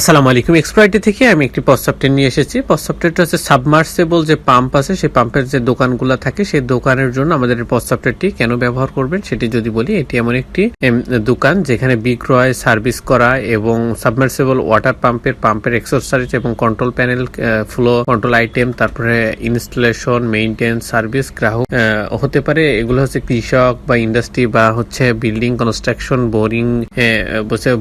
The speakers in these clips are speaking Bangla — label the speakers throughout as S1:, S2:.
S1: আসসালামু আলাইকুম। এক্সপ্রাইটি থেকে আমি একটি প্রস্তাবটের নিয়ে এসেছি। প্রস্তাবটেরটা হচ্ছে সাবমার্সেবল যে পাম্প আছে, সেই পাম্পের যে দোকানগুলো থাকে, সেই দোকানের জন্য আমাদের এই প্রস্তাবটেরটি কেন ব্যবহার করবেন সেটি যদি বলি, এটি এমন একটি দোকান যেখানে বিক্রয়, সার্ভিস করা এবং সাবমার্সেবল ওয়াটার পাম্পের পাম্পের এক্সারসাইজ এবং control panel flow control item তারপরে ইনস্টলেশন মেইনটেন্স সার্ভিস গ্রাহক হতে পারে। এগুলো হচ্ছে কৃষক বা ইন্ডাস্ট্রি বা হচ্ছে বিল্ডিং কনস্ট্রাকশন বোরিং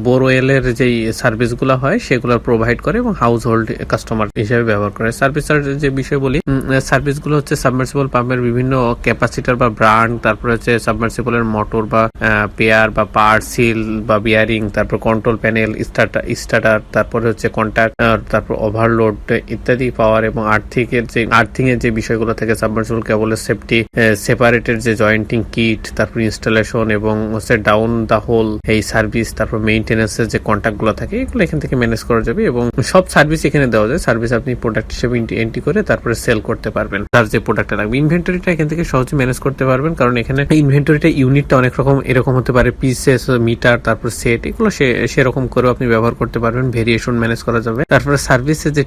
S1: বোরওয়েলের যেই সার্ভিসগুলো হয় সেগুলো প্রোভাইড করে এবং হাউস হোল্ড কাস্টমার হিসেবে ব্যবহার করে। সার্ভিস যে বিষয় বলি সার্ভিসগুলো হচ্ছে সাবমার্সিবল পাম্পের বিভিন্ন ক্যাপাসিটার বা ব্রান্ড তারপরে হচ্ছে সাবমার্সিবলের মোটর বা পেয়ার বা পার সিল বা বিয়ারিং তারপর কন্ট্রোল প্যানেল স্টার্টার তারপরে হচ্ছে কন্ট্যাক্ট তারপর ওভারলোড ইত্যাদি পাওয়ার এবং আর্থিকের যে, আর্থিং এর যে বিষয়গুলো থাকে সাবমার্সিবল কেবলের সেফটি সেপারেটের যে জয়েন্টিং কিট তারপর ইনস্টলেশন এবং হচ্ছে ডাউন দা হোল এই সার্ভিস তারপর মেইনটেনেন্সের যে কন্ট্যাক্টগুলো থাকে, এগুলো এখান থেকে ম্যানেজ করা যাবে এবং সব সার্ভিস এখানে দেওয়া যায়। সার্ভিস আপনি প্রোডাক্ট হিসেবে এন্ট্রি করে তারপরে সেল করতে পারবেন। তার যে প্রোডাক্টটা লাগবে ইনভেন্টরিটা এখান থেকে সহজে ম্যানেজ করতে পারবেন। কারণ এখানে ইনভেন্টরিটা ইউনিটটা অনেক রকম, এরকম হতে পারে পিসেস মিটার তারপর সেট এগুলো সেরকম করেও আপনি ব্যবহার করতে পারবেন। ভেরিয়েশন ম্যানেজ করা যাবে। তারপরে সার্ভিসের যে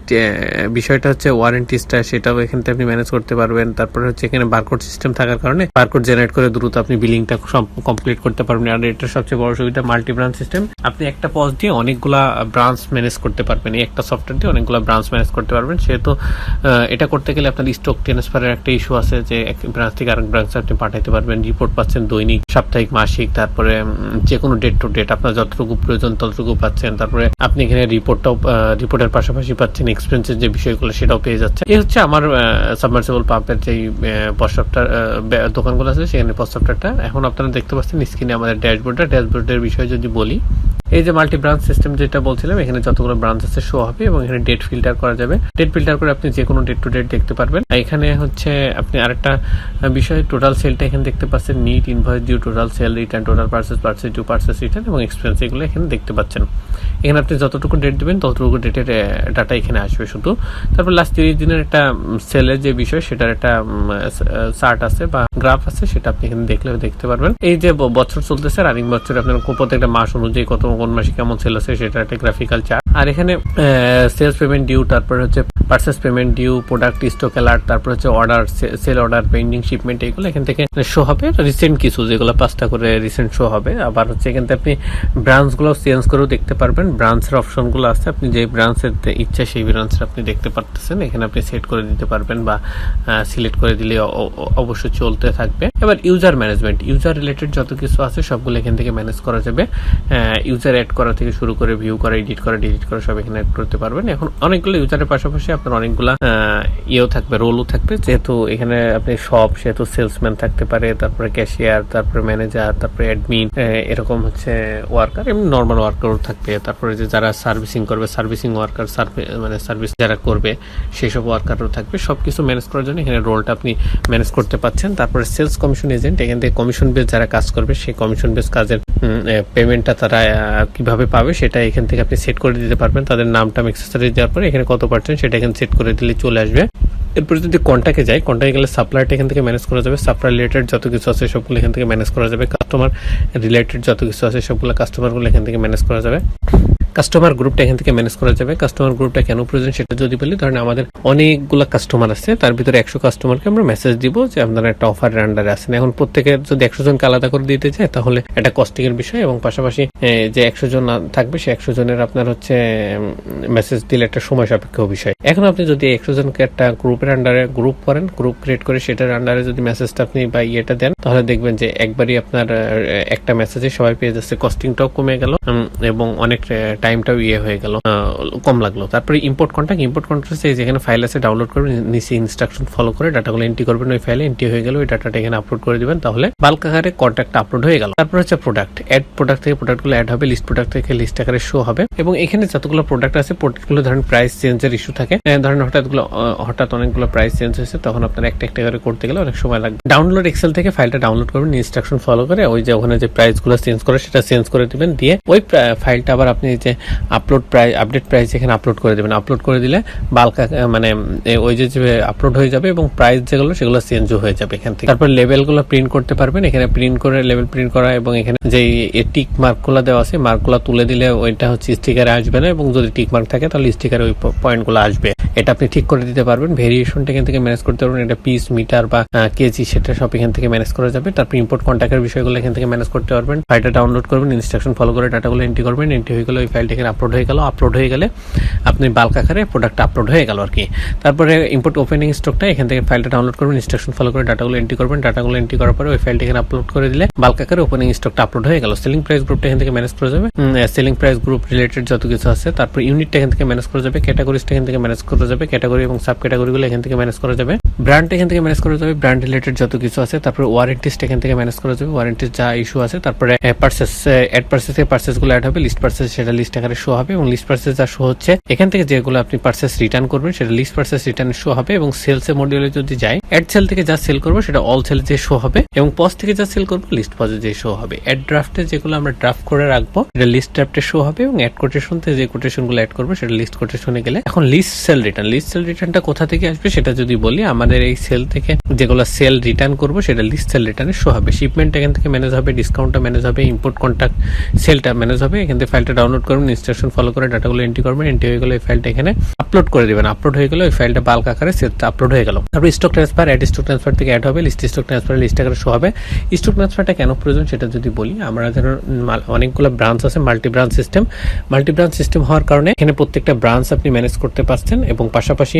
S1: বিষয়টা হচ্ছে ওয়ারেন্টিসটা সেটাও এখান থেকে আপনি ম্যানেজ করতে পারবেন। তারপরে হচ্ছে এখানে বারকোড সিস্টেম থাকার কারণে বারকোড জেনারেট করে দ্রুত আপনি বিলিংটা কমপ্লিট করতে পারবেন। আর এটা সবচেয়ে বড় সুবিধা মাল্টি ব্রাঞ্চ সিস্টেম আপনি একটা পজ দিয়ে অনেকগুলা ব্রাঞ্চ ম্যানেজ করতে পারবেন। এই একটা সফটওয়্যার দিয়ে অনেকগুলো ব্রাঞ্চ ম্যানেজ করতে পারবেন। সেহেতু এটা করতে গেলে আপনার স্টক ট্রান্সফারের একটা ইস্যু আছে যে, এক ব্রাঞ্চ থেকে আরেক ব্রাঞ্চে আপনি পাঠাইতে পারবেন। রিপোর্ট পাচ্ছেন দৈনিক, সাপ্তাহিক, মাসিক, তারপরে যে কোনো ডেট টু ডেট আপনার যতটুকু প্রয়োজন ততটুকু পাচ্ছেন। তারপরে আপনি এখানে রিপোর্টটাও রিপোর্টের পাশাপাশি পাচ্ছেন। এক্সপেন্সের যে বিষয়গুলো সেটাও পেয়ে যাচ্ছে এই হচ্ছে আমার সাবমার্সিবল পাম্পের যেই প্রস্তাবটার দোকানগুলো আছে, সেখানে প্রস্তাবটা এখন আপনারা দেখতে পাচ্ছেন স্ক্রিনে আমাদের ড্যাশবোর্ডটা ড্যাশবোর্ডের বিষয়ে যদি বলি এই যে মাল্টি ব্রাঞ্চ সিস্টেম যেটা বলছিলাম, এখানে যতগুলো ব্রাঞ্চ আছে শো হবে এবং এখানে ডেট ফিল্টার করা যাবে। ডেট ফিল্টার করে আপনি যে কোনো ডেট টু ডেট দেখতে পারবেন। এখানে হচ্ছে আপনি আরেকটা বিষয় টোটাল সেলটা এখানে দেখতে পাচ্ছেন। Net invoice due total sale return total purchase purchase due purchase return এবং এক্সপেন্স এগুলো এখানে দেখতে পাচ্ছেন। এখানে আপনি যতটুকু ডেট দেবেন, ততটুকু ডেটের ডাটা এখানে আসবে শুধু। তারপর লাস্ট তিরিশ দিনের একটা সেলের যে বিষয়, সেটার একটা চার্ট আছে বা গ্রাফ আছে, সেটা আপনি এখানে দেখলে দেখতে পারবেন। এই যে বছর চলতেছে রানিং বছরে আপনার প্রত্যেকটা মাস অনুযায়ী কত কোন মাসে কেমন সেল আছে সেটা একটা গ্রাফিক্যাল চার্ট আর এখানে সেলস পেমেন্ট ডিউ তারপর হচ্ছে purchase payment due product stock alert তারপর হচ্ছে order sale order pending shipment এগুলো এখান থেকে শো হবে। রিসেন্ট কিছু, যেগুলো পাঁচটা করে রিসেন্ট শো হবে। আবার হচ্ছে এখান থেকে আপনি ব্রাঞ্চগুলো চেঞ্জ করেও দেখতে পারবেন। ব্রাঞ্চের অপশনগুলো আছে। আপনি যে ব্রাঞ্চের ইচ্ছা, সেই ব্রাঞ্চের আপনি দেখতে পারতেছেন। এখানে আপনি সেট করে দিতে পারবেন বা সিলেক্ট করে দিলে অবশ্যই চলতে থাকবে। এবার ইউজার ম্যানেজমেন্ট ইউজার রিলেটেড যত কিছু আছে, সবগুলো এখান থেকে ম্যানেজ করা যাবে। ইউজার অ্যাড করা থেকে শুরু করে ভিউ করা এডিট করা ডিলিট করা সব এখানে অ্যাড করতে পারবেন। এখন অনেকগুলো ইউজারের পাশাপাশি আপনার অনেকগুলা ইয়েও থাকবে রোলও থাকবে। যেহেতু এখানে আপনি সব সেহেতু সেলসম্যান থাকতে পারে, তারপরে ক্যাশিয়ার তারপরে ম্যানেজার তারপরে অ্যাডমিন এরকম হচ্ছে ওয়ার্কার এমনি নর্মাল ওয়ার্কারও থাকবে। তারপরে যে যারা সার্ভিসিং করবে সার্ভিসিং ওয়ার্কার মানে সার্ভিস যারা করবে সেই সব ওয়ার্কারও থাকবে। সবকিছু ম্যানেজ করার জন্য এখানে রোলটা আপনি ম্যানেজ করতে পারছেন তারপরে সেলস কমিশন এজেন্ট এখান থেকে কমিশন বেস যারা কাজ করবে, সেই কমিশন বেস কাজের পেমেন্টটা তারা কীভাবে পাবে, সেটা এখান থেকে আপনি সেট করে দিতে পারবেন, তাদের নামটা এক্সেসারিজ দেওয়ার পরে এখানে কত পার্সেন্ট সেটা এখানে সেট করে দিলে চলে আসবে। এরপর যদি কন্ট্যাক্টে যায় কন্ট্যাক্টে গেলে সাপ্লাইটা এখান থেকে ম্যানেজ করা যাবে। সাপ্লাই রিলেটেড যত কিছু আছে সবগুলো এখান থেকে ম্যানেজ করা যাবে। কাস্টমার রিলেটেড যত কিছু আছে সবগুলো কাস্টমারগুলো এখান থেকে ম্যানেজ করা যাবে। কাস্টমার গ্রুপটা এখান থেকে ম্যানেজ করা যাবে। কাস্টমার গ্রুপটা কেন প্রয়োজন সেটা যদি বলি, ধরেন আমাদের অনেকগুলো কাস্টমার আছে, তার ভিতরে একশো কাস্টমারকে আমরা মেসেজ দিব যে আপনারা একটা অফারের আন্ডারে আছেন। এখন প্রত্যেকের যদি একশো জনকে আলাদা করে দিতে চায়, তাহলে একটা কস্টিং এর বিষয় এবং পাশাপাশি যে একশো জন থাকবে, সে একশো জনের আপনার হচ্ছে মেসেজ দিলে একটা সময় সাপেক্ষ বিষয়। এখন আপনি যদি একশো জনকে একটা গ্রুপের আন্ডারে গ্রুপ করেন গ্রুপ ক্রিয়েট করে সেটার আন্ডারে যদি মেসেজটা আপনি বা ইয়েটা দেন, তাহলে দেখবেন যে একবারই আপনার একটা মেসেজে সবাই পেয়ে যাচ্ছে। কস্টিংটাও কমে গেল এবং অনেক টাইমটাও ইয়ে হয়ে গেল কম লাগল। তারপরে ইম্পোর্ট কন্ট্যাক্ট ইম্পোর্ট কন্ট্যাক্ট যেখানে ফাইল আছে ডাউনলোড করবেন নিচে ইনস্ট্রাকশন ফলো করে ডাটাগুলো এন্ট্রি করবেন ওই ফাইলে এন্ট্রি হয়ে গেল ওই ডাটাটা এখানে আপলোড করে দিবেন তাহলে বাল্ক আকারে কন্ট্যাক্ট আপলোড হয়ে গেল। তারপর হচ্ছে প্রোডাক্ট অ্যাড প্রোডাক্ট থেকে প্রোডাক্টগুলো অ্যাড হবে লিস্ট প্রোডাক্ট থেকে লিস্ট আকারে শো হবে। এবং এখানে যতগুলো প্রোডাক্ট আছে প্রোডাক্টগুলো ধরেন প্রাইস চেঞ্জের ইস্যু থাকে। আহ, ধরেন হঠাৎ গুলো হঠাৎ অনেকগুলো প্রাইস চেঞ্জ হয়েছে তখন আপনার একটা একটা করে করতে গেলে অনেক সময় লাগবে। ডাউনলোড এক্সেল থেকে ফাইলটা ডাউনলোড করবেন ইনস্ট্রাকশন ফলো করে ওই যে ওখানে যে প্রাইসগুলো চেঞ্জ করে সেটা চেঞ্জ করে দিবেন। দিয়ে ওই ফাইলটা আবার আপনি যে আপলোড প্রাইস আপডেট প্রাইস এখানে আপলোড করে দেবেন। আপলোড করে দিলে বাল্ক মানে ওই যে আপলোড হয়ে যাবে এবং প্রাইস যেগুলো, সেগুলো চেঞ্জও হয়ে যাবে এখান থেকে। তারপর লেভেলগুলো প্রিন্ট করতে পারবেন। এখানে প্রিন্ট করে লেভেল প্রিন্ট করা এবং এখানে যে টিক মার্কগুলো দেওয়া আছে মার্কগুলো তুলে দিলে ওইটা হচ্ছে স্টিকারে আসবে না এবং যদি টিক মার্ক থাকে, তাহলে স্টিকারে ওই পয়েন্টগুলো আসবে। এটা আপনি ঠিক করে দিতে পারবেন। ভেরিয়েশনটা এখান থেকে ম্যানেজ করতে পারবেন। এটা পিস মিটার বা কেজি সেটা সব এখান থেকে ম্যানেজ করা যাবে। তারপর ইম্পোর্ট কন্ট্যাক্টের বিষয়গুলো এখান থেকে ম্যানেজ করতে পারবেন। ফাইলটা ডাউনলোড করবেন ইনস্ট্রাকশন ফলো করে ডাটাগুলো এন্ট্রি করবেন। এন্ট্রি হয়ে গেলে ওই ফাইলটা এখানে আপলোড হয়ে গেল। আপলোড হয়ে গেলে আপনি বাল্ক আকারে প্রোডাক্ট আপলোড হয়ে গেল আর কি। তারপরে ইম্পোর্ট ওপেনিং স্টকটা এখান থেকে ফাইলটা ডাউনলোড করবেন ইনস্ট্রাকশন ফলো করে ডাটাগুলো এন্ট্রি করবেন। ডাটাগুলো এন্ট্রি করার পরে ওই ফাইলটা এখানে আপলোড করে দিলে বাল্ক আকারে ওপেনিং স্টকটা আপলোড হয়ে গেল। সেলিং প্রাইস গ্রুপটা এখান থেকে ম্যানেজ করা যাবে। সেলিং প্রাইস গ্রুপ রিলেটেড যত কিছু আছে, তারপর ইউনিটটা এখান থেকে ম্যানেজ করা যাবে। ক্যাটাগরিজটা এখান থেকে ম্যানেজ করা যাবে। ক্যাটাগরি এবং সাব ক্যাটাগরিগুলো এখান থেকে ম্যানেজ করা যাবে। ব্র্যান্ড এখান থেকে ম্যানেজ করা যাবে। ব্র্যান্ড রিলেটেড যত কিছু আছে, তারপরে ওয়ারেন্টিসটা এখান থেকে ম্যানেজ করা যাবে। ওয়ারেন্টিস যা ইস্যু আছে, তারপরে পার্সেস অ্যাড পার্সেস থেকে পার্সেসগুলো অ্যাড হবে। লিস্ট পার্সেস সেটা লিস্ট আকারে শো হবে এবং লিস্ট পার্সেস যা শো হচ্ছে, এখান থেকে যেগুলো আপনি পার্সেস রিটার্ন করবেন, সেটা লিস্ট পার্সেস রিটার্ন শো হবে এবং সেলস এর মডিউলে যদি যাই অ্যাড সেল থেকে যা সেল করব সেটা অল সেল যে শো হবে এবং পজ থেকে যা সেল করব লিস্ট পজে যে শো হবে। অ্যাড ড্রাফটে যেগুলো আমরা ড্রাফট করে রাখব, সেটা লিস্ট ড্রাফটে শো হবে এবং অ্যাড কোটেশন থেকে যে কোটেশনগুলো অ্যাড করব, সেটা লিস্ট কোটেশনে গেলে এখন list sale return list sale রিটার্নটা কোথা থেকে আসবে সেটা যদি বলি, আমাদের এই সেল থেকে যেগুলো সেল রিটার্ন করব, সেটা লিস্ট সেল রিটার্নে শো হবে। শিপমেন্ট এখান থেকে ম্যানেজ হবে ডিসকাউন্টটা ম্যানেজ হবে ইম্পোর্ট কন্ট্যাক্ট সেলটা ম্যানেজ হবে, এখান থেকে ফাইলটা ডাউনলোড করবেন ইনস্ট্রাকশন ফলো করে ডাটাগুলো এন্ট্রি করবেন এন্ট্রি হয়ে গেলে এই ফাইলটা এখানে আপলোড করে দিবেন। আপলোড হয়ে গেলে ওই ফাইলটা বাল্ক আকারে আপলোড হয়ে গেল। তারপর stock transfer add stock transfer থেকে অ্যাড হবে লিস্ট স্টক ট্রান্সফার লিস্ট আকারে শো হবে। স্টক ট্রান্সফারটা কেন প্রয়োজন সেটা যদি বলি, আমরা ধরুন অনেকগুলো ব্রাঞ্চ আছে multi branch system multi branch system হওয়ার কারণে এখানে প্রত্যেকটা ব্রাঞ্চ আপনি ম্যানেজ করতে পারছেন এবং পাশাপাশি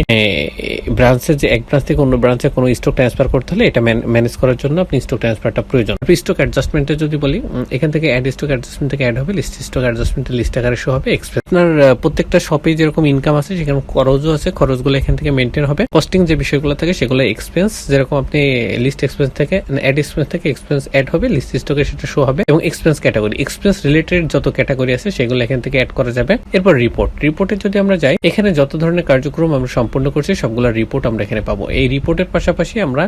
S1: ব্রাঞ্চের যে এক ব্রাঞ্চ থেকে অন্য ব্রাঞ্চে কোনো স্টক ট্রান্সফার করতে হলে এটা ম্যানেজ করার জন্য আপনি স্টক ট্রান্সফারটা প্রয়োজন। স্টক অ্যাডজাস্টমেন্টে যদি বলি এখান থেকে অ্যাড স্টক অ্যাডজাস্টমেন্ট থেকে অ্যাড হবে লিস্ট স্টক অ্যাডজাস্টমেন্টের লিস্ট আকারে শো হবে এক্সপ্রেস আপনার প্রত্যেকটা শপে যেরকম ইনকাম আছে সেখানে খরচও আছে, খরচগুলো এখান থেকে মেনটেন হবে। কস্টিং যে বিষয়গুলো থাকে, সেগুলো এক্সপেন্স যেরকম আপনি লিস্ট এক্সপেন্স থেকে অ্যাড এক্সপেন্স থেকে এক্সপেন্স অ্যাড হবে লিস্ট স্টকে সেটা শো হবে, এবং এক্সপেন্স ক্যাটাগরি এক্সপেন্স রিলেটেড যত ক্যাটাগরি আছে, সেগুলো এখান থেকে অ্যাড করা যাবে। এরপর রিপোর্ট রিপোর্টে যদি আমরা যাই, এখানে যত ধরনের কার্যক্রম আমরা সম্পূর্ণ করছি, সবগুলো রিপোর্ট আমরা এখানে পাবো। এই রিপোর্টের পাশাপাশি আমরা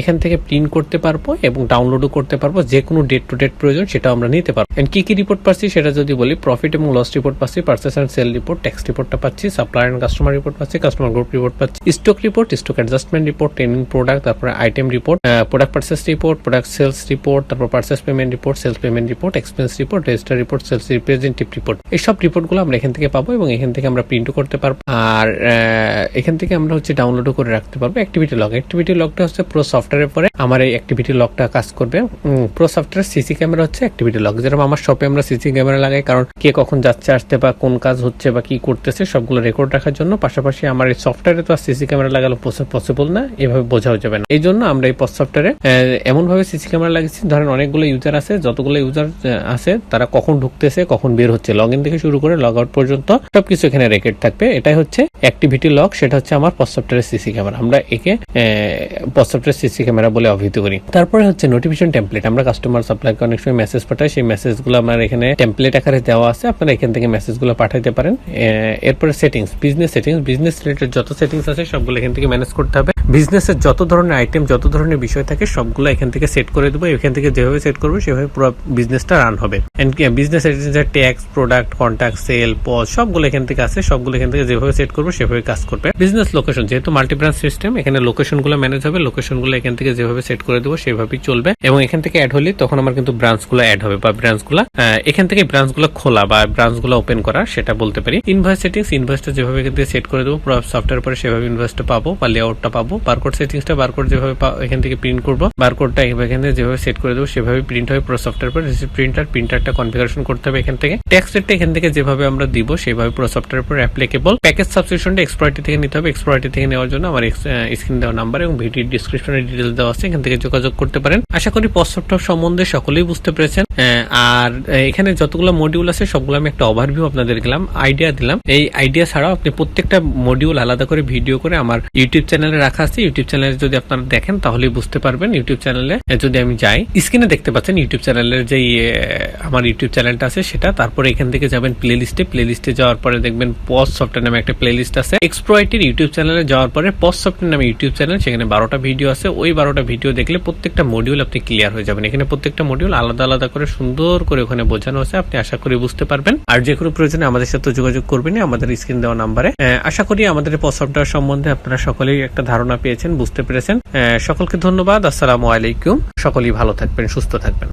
S1: এখান থেকে প্রিন্ট করতে পারব এবং ডাউনলোডও করতে পারব যে কোনো ডেট টু ডেট প্রয়োজন সেটা আমরা নিতে পারব। কি কি রিপোর্ট পাচ্ছি, সেটা যদি বলি প্রফিট এবং লস রিপোর্ট পাচ্ছি purchase and sale report tax রিপোর্টটা পাচ্ছি সাপ্লাই অ্যান্ড কাস্টমার রিপোর্ট পাচ্ছি কাস্টমার গ্রুপ রিপোর্ট পাচ্ছি stock report stock adjustment report training product তারপরে item report product purchase report product sales report তারপর purchase payment report sales payment report expense report register report sales representative report এইসব রিপোর্টগুলো আমরা এখান থেকে পাবো এবং এখান থেকে আমরা প্রিন্টও করতে পারব। আর এখান থেকে আমরা হচ্ছে ডাউনলোডও করে রাখতে পারব অ্যাক্টিভিটি লগ অ্যাক্টিভিটি লগটা হচ্ছে প্রো সফটওয়্যারের পরে আমার এই অ্যাক্টিভিটি লগটা কাজ করবে। প্রো সফটওয়্যার সিসি ক্যামেরা হচ্ছে অ্যাক্টিভিটি লগ যেরকম আমার শপে আমরা সিসি ক্যামেরা লাগাই, কারণ কে কখন যাচ্ছে, আসতে বা কোন কাজ হচ্ছে বা কি করতেছে, সবগুলো রেকর্ড রাখার জন্য। পাশাপাশি আমার এই সফটওয়্যারে তো আর সিসি ক্যামেরা লাগানো পসিবল না, এভাবে বোঝাও যাবে না। এই জন্য আমরা এই সফটওয়্যারে এমন ভাবে সিসি ক্যামেরা লাগিয়েছি। ধরেন অনেকগুলো ইউজার আছে, যতগুলো ইউজার আছে, তারা কখন ঢুকতেছে, কখন বের হচ্ছে। লগ ইন থেকে শুরু করে লগ আউট পর্যন্ত সবকিছু এখানে রেকর্ড থাকবে। এটাই হচ্ছে অ্যাক্টিভিটি লগ সেটা হচ্ছে আমার সফটওয়্যারের সিসি ক্যামেরা আমরা একে সফটওয়্যার সিসি ক্যামেরা বলে অভিহিত করি। তারপরে হচ্ছে নোটিফিকেশন টেমপ্লেট আমরা কাস্টমার সাপ্লাইকে অনেক সময় মেসেজ পাঠাই। সেই মেসেজগুলো আমার এখানে টেমপ্লেট আকারে দেওয়া আছে। আপনারা এখান থেকে মেসেজগুলো পাঠাইতে পারেন। এরপরে settings business settings business related যত সেটিংস আছে, সবগুলো এখান থেকে ম্যানেজ করতে হবে। বিজনেসের যত ধরনের আইটেম যত ধরনের বিষয় থাকে, সবগুলো এখান থেকে সেট করে দেবো। এখান থেকে যেভাবে সেট করব, সেভাবে পুরো বিজনেসটা রান হবে। Business tax product contact sale POS সবগুলো এখান থেকে আছে। সবগুলো এখান থেকে যেভাবে সেট করব, সেভাবে কাজ করবে। বিজনেস লোকেশন যেহেতু মাল্টি ব্রাঞ্চ সিস্টেম এখানে লোকেশনগুলো ম্যানেজ হবে। লোকেশনগুলো এখান থেকে যেভাবে সেট করে দেবো, সেভাবেই চলবে। এবং এখান থেকে অ্যাড হলে তখন আমার কিন্তু ব্রাঞ্চগুলো অ্যাড হবে বা ব্রাঞ্চ ব্রাঞ্চগুলো এখান থেকে ব্রাঞ্চগুলো খোলা বা ব্রাঞ্চগুলো ওপেন করা, সেটা বলতে পারি। ইনভয়েস সেটিংস ইনভয়েসটা যেভাবে সেট করে দেবো সফটওয়্যার পরে সেভাবে ইনভয়েসটা পাবো বা লেআউটটা পাবো। বারকোড সেটিংসটা বারকোড যেভাবে এখান থেকে প্রিন্ট করব বারকোডটা এখান থেকে যেভাবে সেট করে দেবো, সেভাবে প্রিন্ট হবে পুরো সফটওয়্যার পরে প্রিন্টার প্রিন্টারটা কনফিগারেশন করতে হবে এখান থেকে। ট্যাক্স এখান থেকে যেভাবে আমরা দিব, সেভাবে পুরো সফটওয়্যার পরে অ্যাপ্লিকেবল প্যাকেজ সাবস্ক্রিপশনটা এক্সপ্রয়টি থেকে নিতে হবে। এক্সপ্রয়টি থেকে নেওয়ার জন্য আমার স্ক্রিন দেওয়া নাম্বার এবং ভিডিও ডিসক্রিপশনে ডিটেলস দেওয়া আছে, এখান থেকে যোগাযোগ করতে পারেন। আশা করি পজ সফটওয়্যার সম্বন্ধে সকলেই বুঝতে পেরেছেন। আর এখানে যতগুলো মডিউল আছে, সবগুলো আমি একটা ওভারভিউ আপনাদের দিলাম আইডিয়া দিলাম। এই আইডিয়া ছাড়াও আপনি প্রত্যেকটা মডিউল আলাদা করে ভিডিও করে আমার ইউটিউব চ্যানেলে রাখা আছে। ইউটিউব চ্যানেলে যদি আপনারা দেখেন তাহলে বুঝতে পারবেন ইউটিউব চ্যানেলে যদি আমি যাই স্ক্রিনে দেখতে পাচ্ছেন ইউটিউব চ্যানেলের যে আমার ইউটিউব চ্যানেলটা আছে, সেটা। তারপরে এখান থেকে যাবেন প্লে লিস্টে প্লে লিস্টে যাওয়ার পরে দেখবেন পজ সফটওয়্যার নামে একটা প্লে লিস্ট আছে এক্সপ্রয়েটের ইউটিউব চ্যানেলে যাওয়ার পরে পজ সফটওয়্যার নামে ইউটিউব চ্যানেল সেখানে বারোটা ভিডিও আছে। ওই বারোটা ভিডিও দেখলে প্রত্যেকটা মডিউল আপনি ক্লিয়ার হয়ে যাবেন। এখানে প্রত্যেকটা মডিউল আলাদা আলাদা করে সুন্দর করে ওখানে বোঝানো আছে। আপনি আশা করি বুঝতে পারবেন। আর যে কোনো প্রয়োজনে আমাদের সাথে যোগাযোগ করবেন আমাদের স্ক্রিন দেওয়া নাম্বারে। আশা করি আমাদের সফটওয়্যার সম্বন্ধে আপনারা সকলেই একটা ধারণা পেয়েছেন, বুঝতে পেরেছেন। সকলকে ধন্যবাদ, আসসালাম আলাইকুম। সকলেই ভালো থাকবেন, সুস্থ থাকবেন।